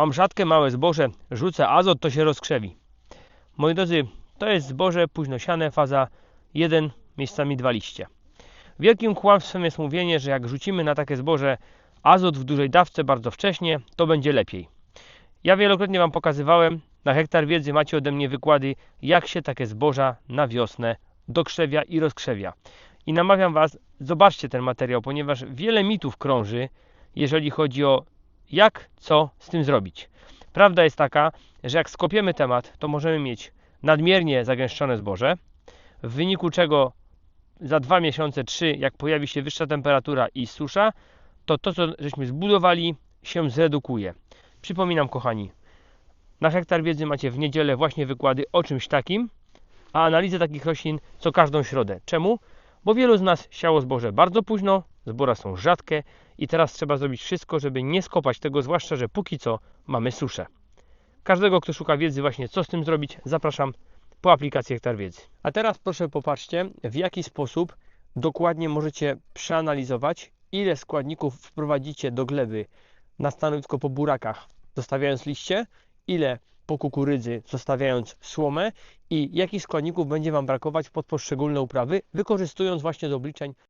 Mam rzadkie małe zboże, rzucę azot, to się rozkrzewi. Moi drodzy, to jest zboże późnosiane, faza 1, miejscami 2 liście. Wielkim kłamstwem jest mówienie, że jak rzucimy na takie zboże azot w dużej dawce bardzo wcześnie, to będzie lepiej. Ja wielokrotnie Wam pokazywałem, na hektar wiedzy macie ode mnie wykłady, jak się takie zboża na wiosnę dokrzewia i rozkrzewia. I namawiam Was, zobaczcie ten materiał, ponieważ wiele mitów krąży, jeżeli chodzi o jak, co z tym zrobić. Prawda jest taka, że jak skopiemy temat, to możemy mieć nadmiernie zagęszczone zboże, w wyniku czego za dwa miesiące, trzy, jak pojawi się wyższa temperatura i susza, to to, co żeśmy zbudowali, się zredukuje. Przypominam, kochani, na hektar wiedzy macie w niedzielę właśnie wykłady o czymś takim, a analizę takich roślin co każdą środę. Czemu? Bo wielu z nas siało zboże bardzo późno, zbora są rzadkie i teraz trzeba zrobić wszystko, żeby nie skopać tego, zwłaszcza, że póki co mamy suszę. Każdego, kto szuka wiedzy właśnie co z tym zrobić, zapraszam po aplikacji Hektar Wiedzy. A teraz proszę popatrzcie, w jaki sposób dokładnie możecie przeanalizować, ile składników wprowadzicie do gleby na stanowisko po burakach, zostawiając liście, ile po kukurydzy, zostawiając słomę i jakich składników będzie Wam brakować pod poszczególne uprawy, wykorzystując właśnie do obliczeń